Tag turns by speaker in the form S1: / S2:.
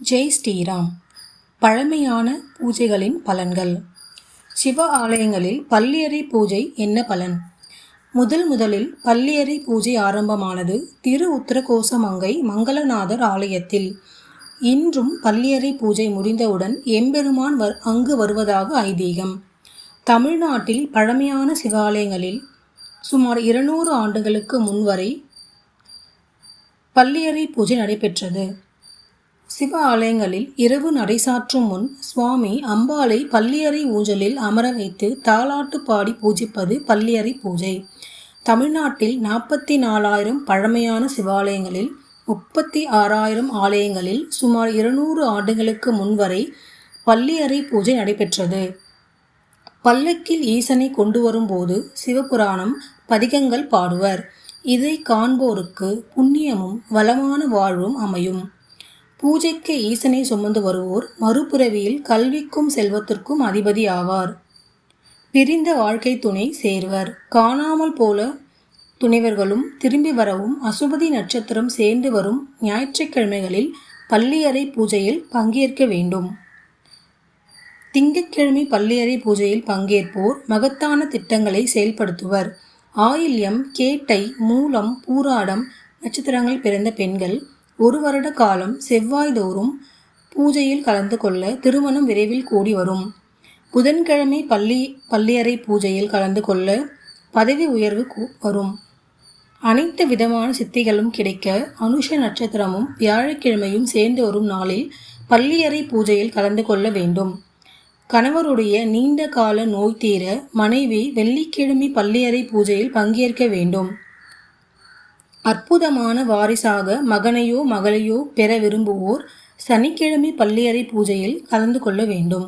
S1: ஜெய் ஸ்ரீராம். பழமையான பூஜைகளின் பலன்கள். சிவ ஆலயங்களில் பள்ளியறை பூஜை என்ன பலன்? முதல் முதலில் பள்ளியறை பூஜை ஆரம்பமானது திரு உத்தரகோசமங்கை மங்களநாதர் ஆலயத்தில். இன்றும் பள்ளியறை பூஜை முடிந்தவுடன் எம்பெருமான் வர் அங்கு வருவதாக ஐதீகம். தமிழ்நாட்டில் பழமையான சிவாலயங்களில் சுமார் இருநூறு ஆண்டுகளுக்கு முன்வரை பள்ளியறை பூஜை நடைபெற்றது. சிவ ஆலயங்களில் இரவு நடைசாற்றும் முன் சுவாமி அம்பாளை பள்ளியறை ஊஞ்சலில் அமர வைத்து தாலாட்டு பாடி பூஜிப்பது பள்ளியறை பூஜை. தமிழ்நாட்டில் நாற்பத்தி நாலாயிரம் பழமையான சிவாலயங்களில் முப்பத்தி ஆறாயிரம் ஆலயங்களில் சுமார் இருநூறு ஆண்டுகளுக்கு முன்வரை பள்ளியறை பூஜை நடைபெற்றது. பல்லக்கில் ஈசனை கொண்டு வரும்போது சிவபுராணம் பதிகங்கள் பாடுவர். இதை காண்போருக்கு புண்ணியமும் வளமான வாழ்வும் அமையும். பூஜைக்கு ஈசனை சுமந்து வருவோர் மறுபிறவியில் கல்விக்கும் செல்வத்திற்கும் அதிபதி ஆவார். பிரிந்த வாழ்க்கை துணை சேர்வர். காணாமல் போல துணைவர்களும் திரும்பி வரவும் அசுபதி நட்சத்திரம் சேர்ந்து வரும் ஞாயிற்றுக்கிழமைகளில் பள்ளியறை பூஜையில் பங்கேற்க வேண்டும். திங்கட்கிழமை பள்ளியறை பூஜையில் பங்கேற்போர் மகத்தான திட்டங்களை செயல்படுத்துவர். ஆயில்யம் கேட்டை மூலம் பூராடம் நட்சத்திரங்கள் பிறந்த பெண்கள் ஒரு வருட காலம் செவ்வாய்தோறும் பூஜையில் கலந்து கொள்ள திருமணம் விரைவில் கூடி வரும். புதன்கிழமை பள்ளி பள்ளியறை பூஜையில் கலந்து கொள்ள பதவி உயர்வு வரும். அனைத்து விதமான சித்திகளும் கிடைக்க அனுஷ நட்சத்திரமும் வியாழக்கிழமையும் சேர்ந்து வரும் நாளில் பள்ளியறை பூஜையில் கலந்து கொள்ள வேண்டும். கணவருடைய நீண்ட கால நோய் தீர மனைவி வெள்ளிக்கிழமை பள்ளியறை பூஜையில் பங்கேற்க வேண்டும். அற்புதமான வாரிசாக மகனையோ மகளையோ பெற விரும்புவோர் சனிக்கிழமை பள்ளியறை பூஜையில் கலந்து கொள்ள வேண்டும்.